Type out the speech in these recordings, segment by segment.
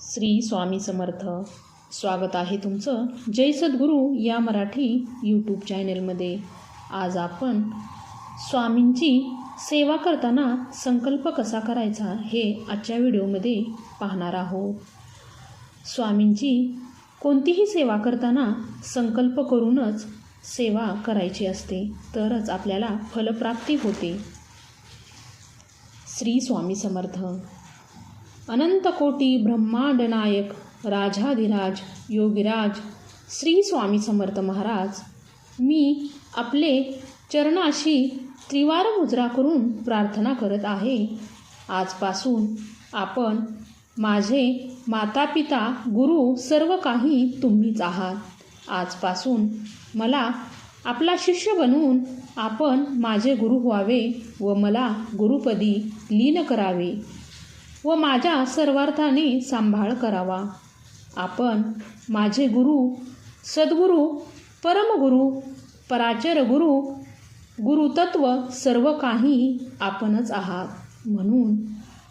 श्री स्वामी समर्थ. स्वागत आहे तुमचं जय सद्गुरू या मराठी यूट्यूब चॅनेलमध्ये आज आपण स्वामींची सेवा करताना संकल्प कसा करायचा हे आजच्या व्हिडिओमध्ये पाहणार आहोत. स्वामींची कोणतीही सेवा करताना संकल्प करूनच सेवा करायची असते तरच आपल्याला फलप्राप्ती होते. श्री स्वामी समर्थ. अनंतकोटी ब्रह्मांड नायक राजाधिराज योगीराज श्री स्वामी समर्थ महाराज मी आपले चरणाशी त्रिवार मुद्रा करून प्रार्थना करत आहे. आजपासून आपण माझे माता पिता गुरु सर्व काही तुम्हीच आहात. आजपासून मला आपला शिष्य बनवून आपण माझे गुरु व्हावे व मला गुरुपदी लीन करावे. व माझ्या सर्वार्थाने सांभाळ करावा. आपण माझे गुरु सद्गुरू परमगुरु पराचर गुरु गुरुतत्व सर्व काही आपणच आहात. म्हणून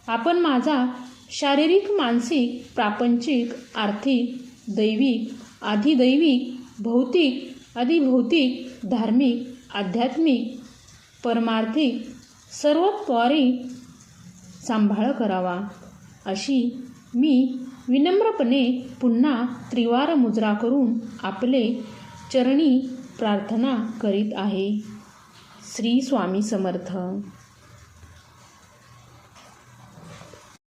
आपण माझा शारीरिक मानसिक प्रापंचिक आर्थिक दैविक आधिदैविक भौतिक अधिभौतिक धार्मिक आध्यात्मिक परमार्थिक सर्वत्वारी सांभाळ करावा. अशी मी विनम्रपणे पुन्हा त्रिवार मुद्रा करून आपले चरणी प्रार्थना करीत आहे. श्री स्वामी समर्थ.